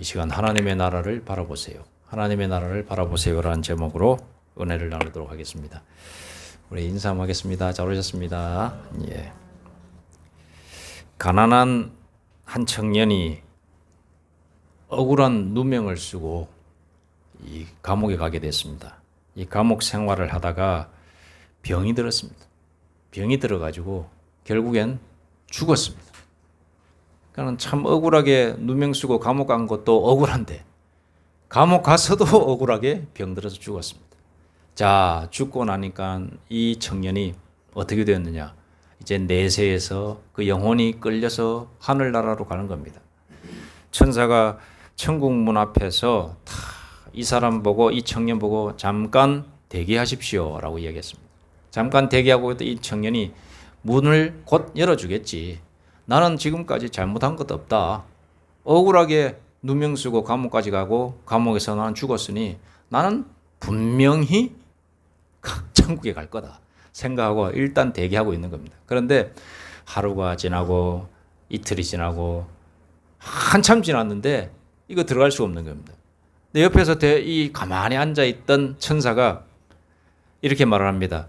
이 시간 하나님의 나라를 바라보세요. 하나님의 나라를 바라보세요라는 제목으로 은혜를 나누도록 하겠습니다. 우리 인사하겠습니다. 잘 오셨습니다. 예. 가난한 한 청년이 억울한 누명을 쓰고 이 감옥에 가게 됐습니다. 이 감옥 생활을 하다가 병이 들었습니다. 병이 들어가지고 결국엔 죽었습니다. 그러니까 참 억울하게 누명 쓰고 감옥 간 것도 억울한데 감옥 가서도 억울하게 병들어서 죽었습니다. 자, 죽고 나니까 이 청년이 어떻게 되었느냐? 이제 내세에서 그 영혼이 끌려서 하늘나라로 가는 겁니다. 천사가 천국 문 앞에서 다 이 사람 보고 이 청년 보고 잠깐 대기하십시오라고 이야기했습니다. 잠깐 대기하고 있던 이 청년이 문을 곧 열어주겠지. 나는 지금까지 잘못한 것도 없다. 억울하게 누명 쓰고 감옥까지 가고 감옥에서 나는 죽었으니 나는 분명히 천국에 갈 거다 생각하고 일단 대기하고 있는 겁니다. 그런데 하루가 지나고 이틀이 지나고 한참 지났는데 이거 들어갈 수 없는 겁니다. 내 옆에서 대, 이 가만히 앉아 있던 천사가 이렇게 말을 합니다.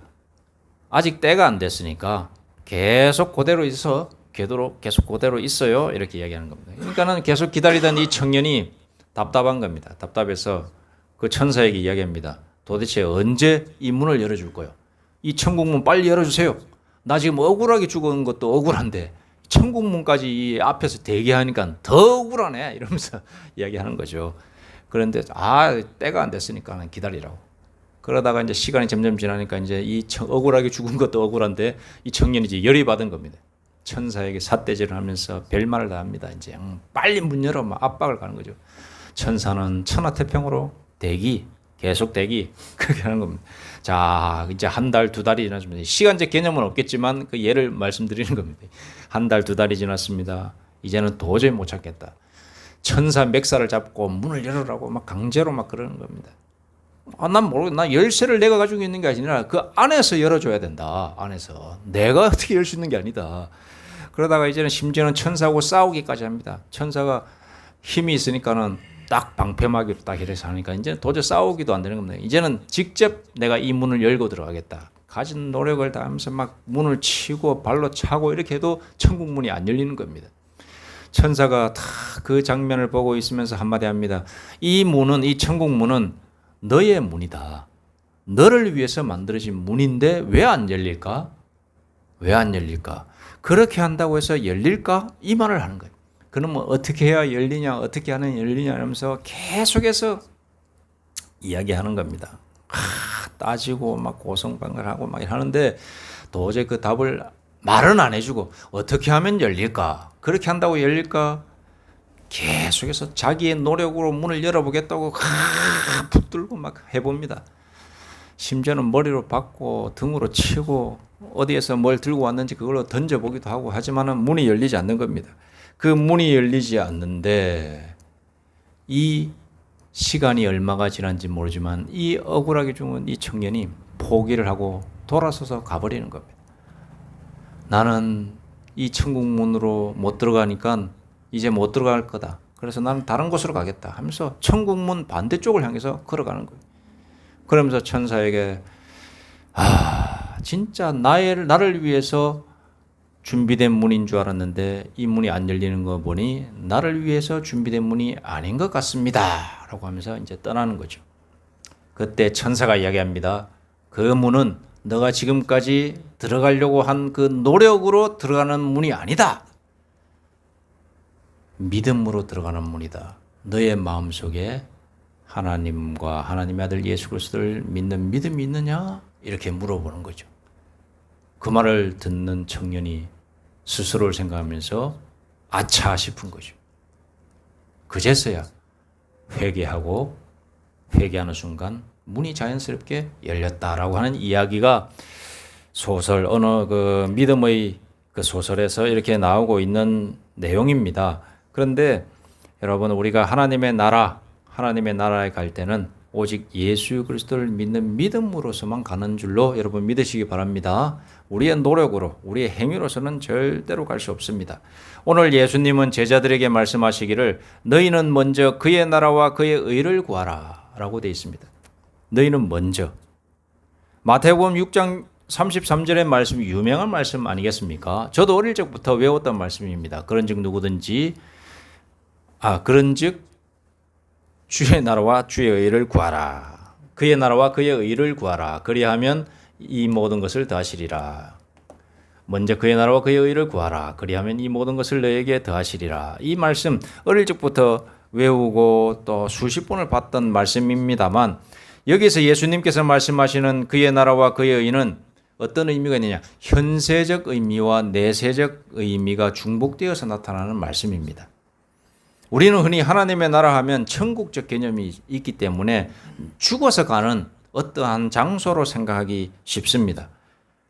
아직 때가 안 됐으니까 계속 그대로 있어. 궤도로 계속 그대로 있어요. 이렇게 이야기하는 겁니다. 그러니까는 계속 기다리던 이 청년이 답답한 겁니다. 답답해서 그 천사에게 이야기합니다. 도대체 언제 이 문을 열어줄 거요? 이 천국문 빨리 열어주세요. 나 지금 억울하게 죽은 것도 억울한데 천국문까지 이 앞에서 대기하니까 더 억울하네 이러면서 이야기하는 거죠. 그런데 아 때가 안 됐으니까 기다리라고. 그러다가 이제 시간이 점점 지나니까 이제 이 청, 억울하게 죽은 것도 억울한데 이 청년이 이제 열이 받은 겁니다. 천사에게 삿대질을 하면서 별말을 다 합니다. 이제 음, 빨리 문 열어 막 압박을 가는 거죠. 천사는 천하태평으로 대기 계속 대기 그렇게 하는 겁니다. 자 이제 한 달 두 달이 지났습니다. 시간제 개념은 없겠지만 그 예를 말씀드리는 겁니다. 한 달 두 달이 지났습니다. 이제는 도저히 못 찾겠다. 천사 맥살을 잡고 문을 열으라고 막 강제로 막 그러는 겁니다. 아, 난 모르겠, 나 열쇠를 내가 가지고 있는 게 아니라 그 안에서 열어줘야 된다. 안에서. 내가 어떻게 열 수 있는 게 아니다. 그러다가 이제는 심지어는 천사하고 싸우기까지 합니다. 천사가 힘이 있으니까는 딱 방패막이로 딱 이래서 하니까 이제 도저히 싸우기도 안 되는 겁니다. 이제는 직접 내가 이 문을 열고 들어가겠다. 가진 노력을 다하면서 막 문을 치고 발로 차고 이렇게 해도 천국 문이 안 열리는 겁니다. 천사가 다 그 장면을 보고 있으면서 한마디 합니다. 이 문은 이 천국 문은 너의 문이다. 너를 위해서 만들어진 문인데 왜 안 열릴까? 왜 안 열릴까? 그렇게 한다고 해서 열릴까? 이 말을 하는 거예요. 그러면 어떻게 해야 열리냐, 어떻게 하면 열리냐 하면서 계속해서 이야기하는 겁니다. 하, 따지고 막 고성방글하고 막 하는데 도저히 그 답을 말은 안 해주고 어떻게 하면 열릴까? 그렇게 한다고 열릴까? 계속해서 자기의 노력으로 문을 열어보겠다고 하, 붙들고 막 해봅니다. 심지어는 머리로 박고 등으로 치고 어디에서 뭘 들고 왔는지 그걸로 던져보기도 하고 하지만은 문이 열리지 않는 겁니다. 그 문이 열리지 않는데 이 시간이 얼마가 지난지 모르지만 이 억울하게 죽은 이 청년이 포기를 하고 돌아서서 가버리는 겁니다. 나는 이 천국 문으로 못 들어가니까 이제 못 들어갈 거다. 그래서 나는 다른 곳으로 가겠다 하면서 천국 문 반대쪽을 향해서 걸어가는 거예요. 그러면서 천사에게 아 진짜 나의 나를 위해서 준비된 문인 줄 알았는데 이 문이 안 열리는 거 보니 나를 위해서 준비된 문이 아닌 것 같습니다라고 하면서 이제 떠나는 거죠. 그때 천사가 이야기합니다. 그 문은 너가 지금까지 들어가려고 한 그 노력으로 들어가는 문이 아니다. 믿음으로 들어가는 문이다. 너의 마음 속에 하나님과 하나님의 아들 예수 그리스도를 믿는 믿음이 있느냐? 이렇게 물어보는 거죠. 그 말을 듣는 청년이 스스로를 생각하면서 아차 싶은 거죠. 그제서야 회개하고 회개하는 순간 문이 자연스럽게 열렸다라고 하는 이야기가 소설 어느 그 믿음의 그 소설에서 이렇게 나오고 있는 내용입니다. 그런데 여러분 우리가 하나님의 나라 하나님의 나라에 갈 때는 오직 예수 그리스도를 믿는 믿음으로서만 가는 줄로 여러분 믿으시기 바랍니다. 우리의 노력으로, 우리의 행위로서는 절대로 갈 수 없습니다. 오늘 예수님은 제자들에게 말씀하시기를 너희는 먼저 그의 나라와 그의 의를 구하라 라고 되어 있습니다. 너희는 먼저. 마태복음 6장 33절의 말씀 유명한 말씀 아니겠습니까? 저도 어릴 적부터 외웠던 말씀입니다. 그런즉 누구든지 아 그런즉 주의 나라와 주의 의를 구하라. 그의 나라와 그의 의를 구하라. 그리하면 이 모든 것을 더하시리라. 먼저 그의 나라와 그의 의를 구하라. 그리하면 이 모든 것을 너에게 더하시리라. 이 말씀 어릴 적부터 외우고 또 수십 번을 봤던 말씀입니다만 여기서 예수님께서 말씀하시는 그의 나라와 그의 의는 어떤 의미가 있느냐? 현세적 의미와 내세적 의미가 중복되어서 나타나는 말씀입니다. 우리는 흔히 하나님의 나라 하면 천국적 개념이 있기 때문에 죽어서 가는 어떠한 장소로 생각하기 쉽습니다.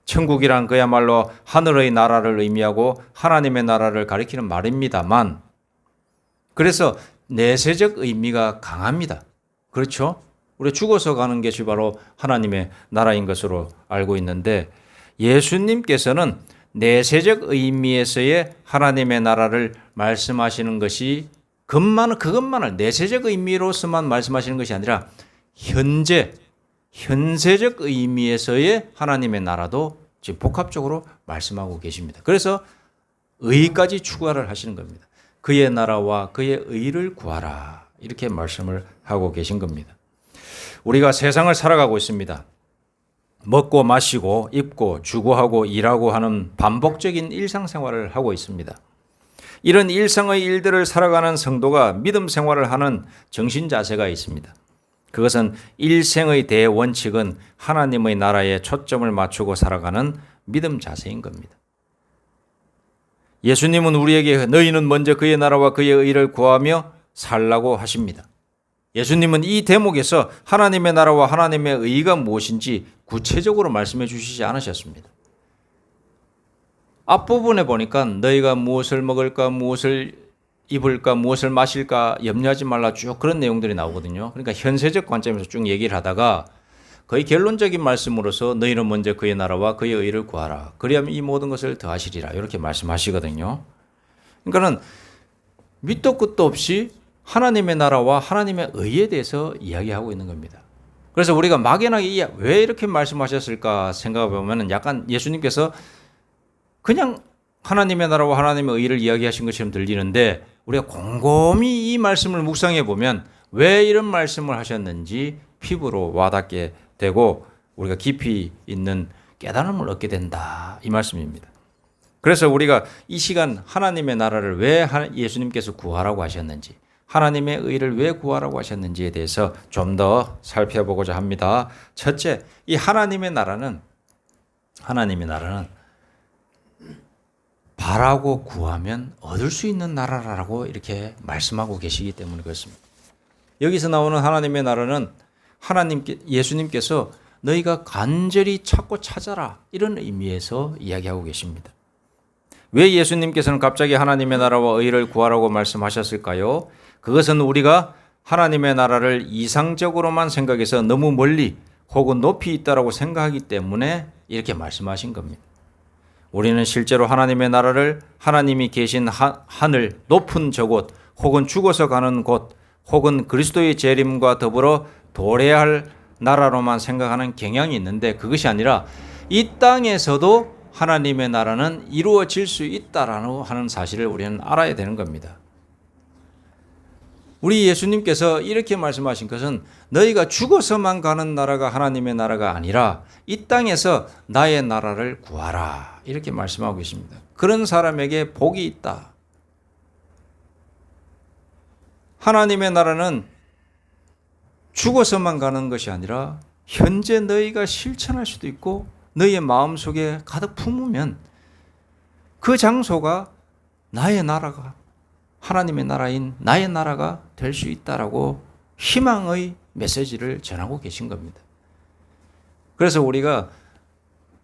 천국이란 그야말로 하늘의 나라를 의미하고 하나님의 나라를 가리키는 말입니다만 그래서 내세적 의미가 강합니다. 그렇죠? 우리 죽어서 가는 것이 바로 하나님의 나라인 것으로 알고 있는데 예수님께서는 내세적 의미에서의 하나님의 나라를 말씀하시는 것이 그것만을 그것만을 내세적 의미로서만 말씀하시는 것이 아니라 현재 현세적 의미에서의 하나님의 나라도 지금 복합적으로 말씀하고 계십니다. 그래서 의까지 추구하를 하시는 겁니다. 그의 나라와 그의 의를 구하라 이렇게 말씀을 하고 계신 겁니다. 우리가 세상을 살아가고 있습니다. 먹고 마시고 입고 주거하고 일하고 하는 반복적인 일상생활을 하고 있습니다. 이런 일상의 일들을 살아가는 성도가 믿음 생활을 하는 정신 자세가 있습니다. 그것은 일생의 대원칙은 하나님의 나라에 초점을 맞추고 살아가는 믿음 자세인 겁니다. 예수님은 우리에게 너희는 먼저 그의 나라와 그의 의를 구하며 살라고 하십니다. 예수님은 이 대목에서 하나님의 나라와 하나님의 의가 무엇인지 구체적으로 말씀해 주시지 않으셨습니다. 앞부분에 보니까 너희가 무엇을 먹을까, 무엇을 입을까, 무엇을 마실까 염려하지 말라 쭉 그런 내용들이 나오거든요. 그러니까 현세적 관점에서 쭉 얘기를 하다가 거의 결론적인 말씀으로서 너희는 먼저 그의 나라와 그의 의를 구하라. 그리하면 이 모든 것을 더하시리라. 이렇게 말씀하시거든요. 그러니까는 밑도 끝도 없이 하나님의 나라와 하나님의 의에 대해서 이야기하고 있는 겁니다. 그래서 우리가 막연하게 왜 이렇게 말씀하셨을까 생각해 보면 약간 예수님께서 그냥 하나님의 나라와 하나님의 의를 이야기하신 것처럼 들리는데 우리가 곰곰이 이 말씀을 묵상해 보면 왜 이런 말씀을 하셨는지 피부로 와닿게 되고 우리가 깊이 있는 깨달음을 얻게 된다 이 말씀입니다. 그래서 우리가 이 시간 하나님의 나라를 왜 예수님께서 구하라고 하셨는지 하나님의 의를 왜 구하라고 하셨는지에 대해서 좀 더 살펴보고자 합니다. 첫째, 이 하나님의 나라는 하나님의 나라는 바라고 구하면 얻을 수 있는 나라라고 이렇게 말씀하고 계시기 때문에 그렇습니다. 여기서 나오는 하나님의 나라는 하나님께 예수님께서 너희가 간절히 찾고 찾아라 이런 의미에서 이야기하고 계십니다. 왜 예수님께서는 갑자기 하나님의 나라와 의를 구하라고 말씀하셨을까요? 그것은 우리가 하나님의 나라를 이상적으로만 생각해서 너무 멀리 혹은 높이 있다라고 생각하기 때문에 이렇게 말씀하신 겁니다. 우리는 실제로 하나님의 나라를 하나님이 계신 하, 하늘 높은 저곳 혹은 죽어서 가는 곳 혹은 그리스도의 재림과 더불어 도래야 할 나라로만 생각하는 경향이 있는데 그것이 아니라 이 땅에서도 하나님의 나라는 이루어질 수 있다라는 하는 사실을 우리는 알아야 되는 겁니다. 우리 예수님께서 이렇게 말씀하신 것은 너희가 죽어서만 가는 나라가 하나님의 나라가 아니라 이 땅에서 나의 나라를 구하라. 이렇게 말씀하고 계십니다. 그런 사람에게 복이 있다. 하나님의 나라는 죽어서만 가는 것이 아니라 현재 너희가 실천할 수도 있고 너희의 마음속에 가득 품으면 그 장소가 나의 나라가 하나님의 나라인 나의 나라가 될 수 있다라고 희망의 메시지를 전하고 계신 겁니다. 그래서 우리가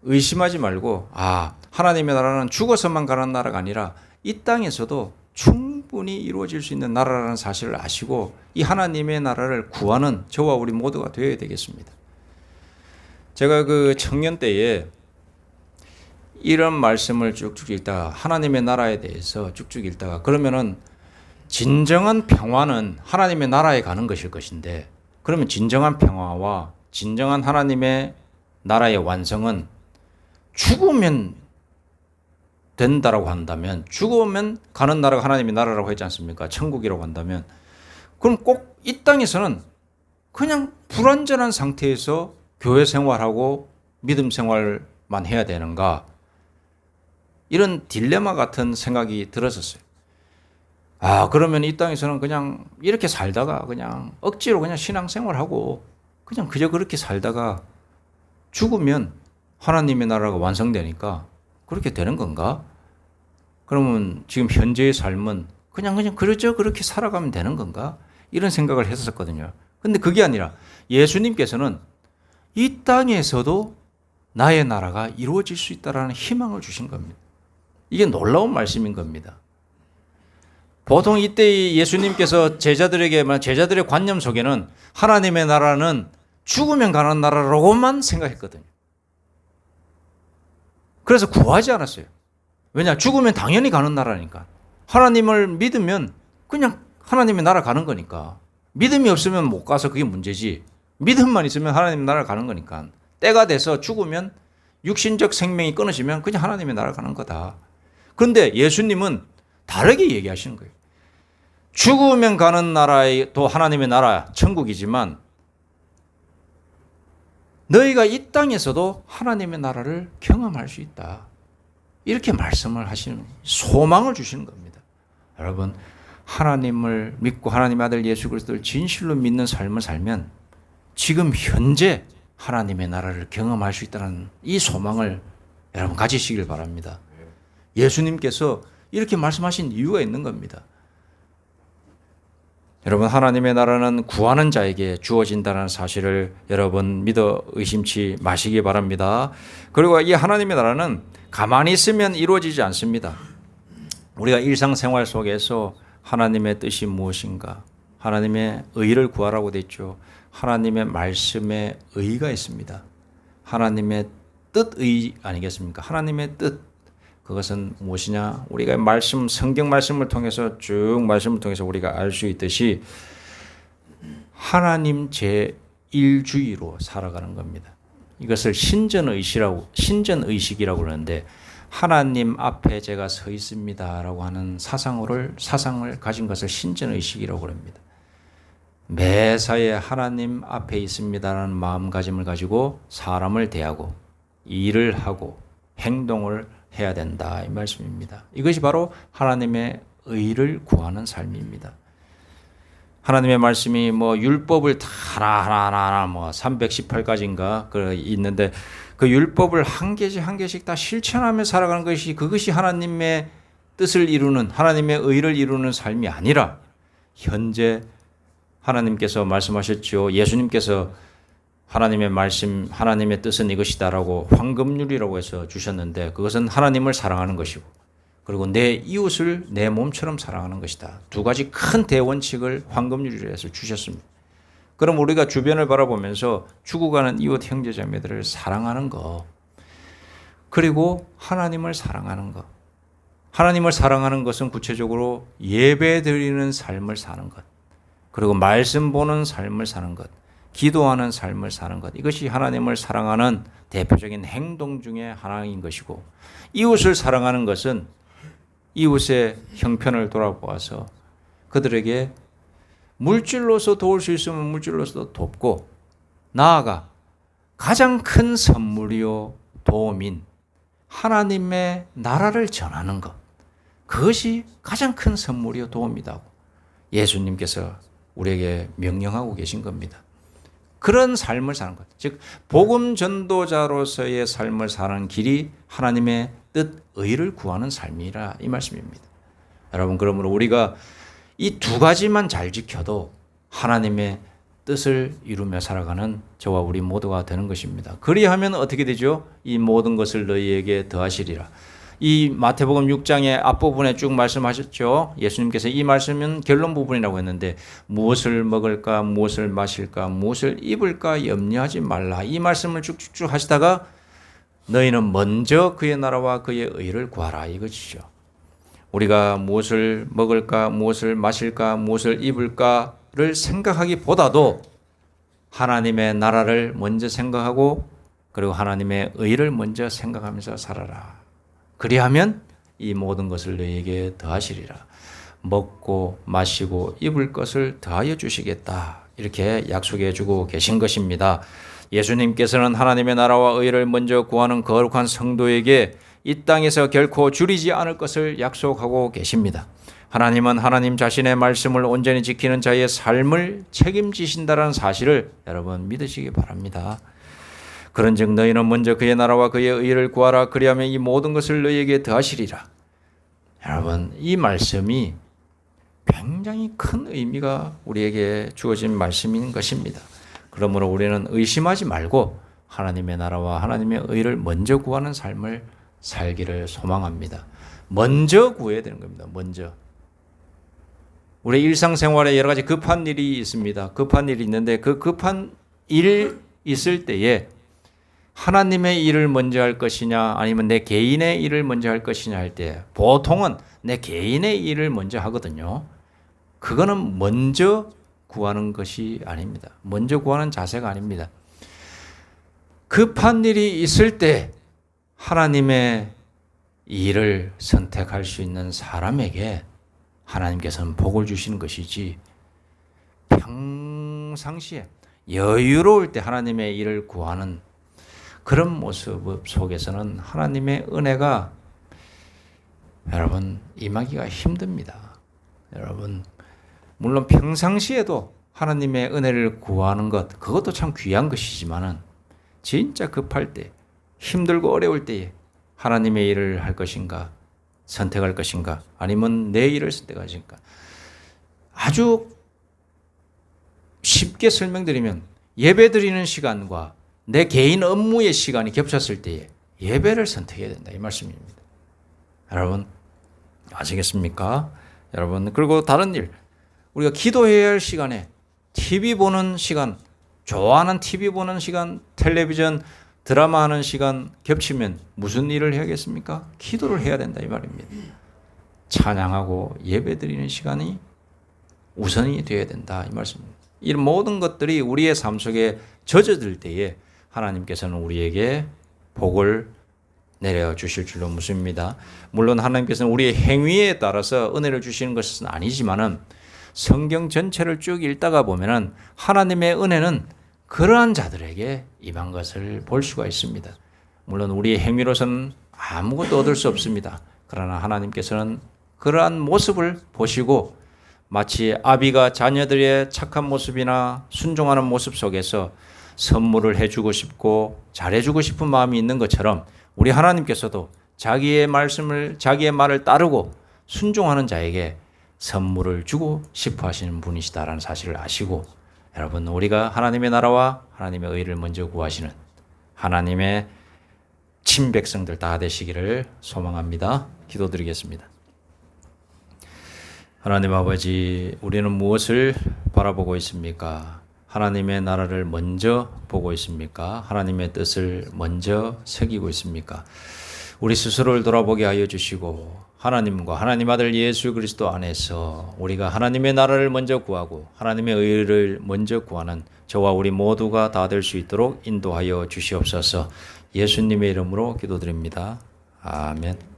의심하지 말고 아 하나님의 나라는 죽어서만 가는 나라가 아니라 이 땅에서도 충분히 이루어질 수 있는 나라라는 사실을 아시고 이 하나님의 나라를 구하는 저와 우리 모두가 되어야 되겠습니다. 제가 그 청년 때에 이런 말씀을 쭉쭉 읽다가 하나님의 나라에 대해서 쭉쭉 읽다가 그러면은 진정한 평화는 하나님의 나라에 가는 것일 것인데 그러면 진정한 평화와 진정한 하나님의 나라의 완성은 죽으면 된다라고 한다면 죽으면 가는 나라가 하나님의 나라라고 했지 않습니까? 천국이라고 한다면 그럼 꼭 이 땅에서는 그냥 불완전한 상태에서 교회 생활하고 믿음 생활만 해야 되는가? 이런 딜레마 같은 생각이 들었었어요. 아, 그러면 이 땅에서는 그냥 이렇게 살다가 그냥 억지로 그냥 신앙생활하고 그냥 그저 그렇게 살다가 죽으면 하나님의 나라가 완성되니까 그렇게 되는 건가? 그러면 지금 현재의 삶은 그냥 그냥 그렇죠 그렇게 살아가면 되는 건가? 이런 생각을 했었거든요. 근데 그게 아니라 예수님께서는 이 땅에서도 나의 나라가 이루어질 수 있다라는 희망을 주신 겁니다. 이게 놀라운 말씀인 겁니다. 보통 이때 예수님께서 제자들에게만 제자들의 관념 속에는 하나님의 나라는 죽으면 가는 나라라고만 생각했거든요. 그래서 구하지 않았어요. 왜냐? 죽으면 당연히 가는 나라니까. 하나님을 믿으면 그냥 하나님의 나라 가는 거니까. 믿음이 없으면 못 가서 그게 문제지. 믿음만 있으면 하나님 나라 가는 거니까. 때가 돼서 죽으면 육신적 생명이 끊어지면 그냥 하나님의 나라 가는 거다. 그런데 예수님은 다르게 얘기하시는 거예요. 죽으면 가는 나라의 또 하나님의 나라 천국이지만 너희가 이 땅에서도 하나님의 나라를 경험할 수 있다. 이렇게 말씀을 하시는 소망을 주시는 겁니다. 여러분 하나님을 믿고 하나님의 아들 예수 그리스도를 진실로 믿는 삶을 살면 지금 현재 하나님의 나라를 경험할 수 있다는 이 소망을 여러분 가지시길 바랍니다. 예수님께서 이렇게 말씀하신 이유가 있는 겁니다. 여러분 하나님의 나라는 구하는 자에게 주어진다는 사실을 여러분 믿어 의심치 마시기 바랍니다. 그리고 이 하나님의 나라는 가만히 있으면 이루어지지 않습니다. 우리가 일상생활 속에서 하나님의 뜻이 무엇인가? 하나님의 의를 구하라고 됐죠. 하나님의 말씀에 의가 있습니다. 하나님의 뜻의 아니겠습니까? 하나님의 뜻 그것은 무엇이냐? 우리가 말씀 성경 말씀을 통해서 쭉 말씀을 통해서 우리가 알 수 있듯이 하나님 제 일주의로 살아가는 겁니다. 이것을 신전 의식이라고 신전 의식이라고 그러는데 하나님 앞에 제가 서 있습니다라고 하는 사상을 사상을 가진 것을 신전 의식이라고 그럽니다. 매사에 하나님 앞에 있습니다라는 마음가짐을 가지고 사람을 대하고 일을 하고 행동을 해야 된다 이 말씀입니다. 이것이 바로 하나님의 의를 구하는 삶입니다. 하나님의 말씀이 뭐 율법을 다 하나 하나 하나 하나 뭐 318가지인가 그 있는데 그 율법을 한 개씩 한 개씩 다 실천하며 살아가는 것이 그것이 하나님의 뜻을 이루는 하나님의 의를 이루는 삶이 아니라 현재 하나님께서 말씀하셨죠. 예수님께서 하나님의 말씀, 하나님의 뜻은 이것이다라고 황금률이라고 해서 주셨는데 그것은 하나님을 사랑하는 것이고 그리고 내 이웃을 내 몸처럼 사랑하는 것이다. 두 가지 큰 대원칙을 황금률이라 해서 주셨습니다. 그럼 우리가 주변을 바라보면서 죽어가는 이웃 형제자매들을 사랑하는 것 그리고 하나님을 사랑하는 것 하나님을 사랑하는 것은 구체적으로 예배 드리는 삶을 사는 것 그리고 말씀 보는 삶을 사는 것 기도하는 삶을 사는 것. 이것이 하나님을 사랑하는 대표적인 행동 중에 하나인 것이고 이웃을 사랑하는 것은 이웃의 형편을 돌아보아서 그들에게 물질로서 도울 수 있으면 물질로서 돕고 나아가 가장 큰 선물이요 도움인 하나님의 나라를 전하는 것. 그것이 가장 큰 선물이요 도움이다고 예수님께서 우리에게 명령하고 계신 겁니다. 그런 삶을 사는 것. 즉 복음 전도자로서의 삶을 사는 길이 하나님의 뜻 의를 구하는 삶이라 이 말씀입니다. 여러분 그러므로 우리가 이 두 가지만 잘 지켜도 하나님의 뜻을 이루며 살아가는 저와 우리 모두가 되는 것입니다. 그리하면 어떻게 되죠? 이 모든 것을 너희에게 더하시리라. 이 마태복음 6장의 앞부분에 쭉 말씀하셨죠. 예수님께서 이 말씀은 결론 부분이라고 했는데 무엇을 먹을까, 무엇을 마실까, 무엇을 입을까 염려하지 말라. 이 말씀을 쭉쭉쭉 하시다가 너희는 먼저 그의 나라와 그의 의를 구하라 이것이죠. 우리가 무엇을 먹을까, 무엇을 마실까, 무엇을 입을까를 생각하기보다도 하나님의 나라를 먼저 생각하고 그리고 하나님의 의를 먼저 생각하면서 살아라. 그리하면 이 모든 것을 너희에게 더하시리라. 먹고 마시고 입을 것을 더하여 주시겠다. 이렇게 약속해 주고 계신 것입니다. 예수님께서는 하나님의 나라와 의를 먼저 구하는 거룩한 성도에게 이 땅에서 결코 줄이지 않을 것을 약속하고 계십니다. 하나님은 하나님 자신의 말씀을 온전히 지키는 자의 삶을 책임지신다는 사실을 여러분 믿으시기 바랍니다. 그런즉 너희는 먼저 그의 나라와 그의 의를 구하라 그리하면 이 모든 것을 너희에게 더하시리라. 여러분 이 말씀이 굉장히 큰 의미가 우리에게 주어진 말씀인 것입니다. 그러므로 우리는 의심하지 말고 하나님의 나라와 하나님의 의를 먼저 구하는 삶을 살기를 소망합니다. 먼저 구해야 되는 겁니다. 먼저. 우리 일상생활에 여러 가지 급한 일이 있습니다. 급한 일이 있는데 그 급한 일 있을 때에 하나님의 일을 먼저 할 것이냐 아니면 내 개인의 일을 먼저 할 것이냐 할 때 보통은 내 개인의 일을 먼저 하거든요. 그거는 먼저 구하는 것이 아닙니다. 먼저 구하는 자세가 아닙니다. 급한 일이 있을 때 하나님의 일을 선택할 수 있는 사람에게 하나님께서는 복을 주시는 것이지 평상시에 여유로울 때 하나님의 일을 구하는 그런 모습 속에서는 하나님의 은혜가 여러분 임하기가 힘듭니다. 여러분 물론 평상시에도 하나님의 은혜를 구하는 것 그것도 참 귀한 것이지만은 진짜 급할 때 힘들고 어려울 때에 하나님의 일을 할 것인가 선택할 것인가 아니면 내 일을 선택할 것인가 아주 쉽게 설명드리면 예배 드리는 시간과 내 개인 업무의 시간이 겹쳤을 때에 예배를 선택해야 된다 이 말씀입니다. 여러분 아시겠습니까? 여러분 그리고 다른 일 우리가 기도해야 할 시간에 TV 보는 시간, 좋아하는 TV 보는 시간, 텔레비전 드라마 하는 시간 겹치면 무슨 일을 해야겠습니까? 기도를 해야 된다 이 말입니다. 찬양하고 예배드리는 시간이 우선이 되어야 된다 이 말씀입니다. 이런 모든 것들이 우리의 삶 속에 젖어들 때에 하나님께서는 우리에게 복을 내려 주실 줄로 믿습니다. 물론 하나님께서는 우리의 행위에 따라서 은혜를 주시는 것은 아니지만은 성경 전체를 쭉 읽다가 보면은 하나님의 은혜는 그러한 자들에게 임한 것을 볼 수가 있습니다. 물론 우리의 행위로서는 아무것도 얻을 수 없습니다. 그러나 하나님께서는 그러한 모습을 보시고 마치 아비가 자녀들의 착한 모습이나 순종하는 모습 속에서 선물을 해주고 싶고 잘해주고 싶은 마음이 있는 것처럼 우리 하나님께서도 자기의 말씀을 자기의 말을 따르고 순종하는 자에게 선물을 주고 싶어 하시는 분이시다라는 사실을 아시고 여러분 우리가 하나님의 나라와 하나님의 의를 먼저 구하시는 하나님의 친백성들 다 되시기를 소망합니다. 기도드리겠습니다. 하나님 아버지, 우리는 무엇을 바라보고 있습니까? 하나님의 나라를 먼저 보고 있습니까? 하나님의 뜻을 먼저 새기고 있습니까? 우리 스스로를 돌아보게 하여 주시고 하나님과 하나님 아들 예수 그리스도 안에서 우리가 하나님의 나라를 먼저 구하고 하나님의 의를 먼저 구하는 저와 우리 모두가 다 될 수 있도록 인도하여 주시옵소서. 예수님의 이름으로 기도드립니다. 아멘.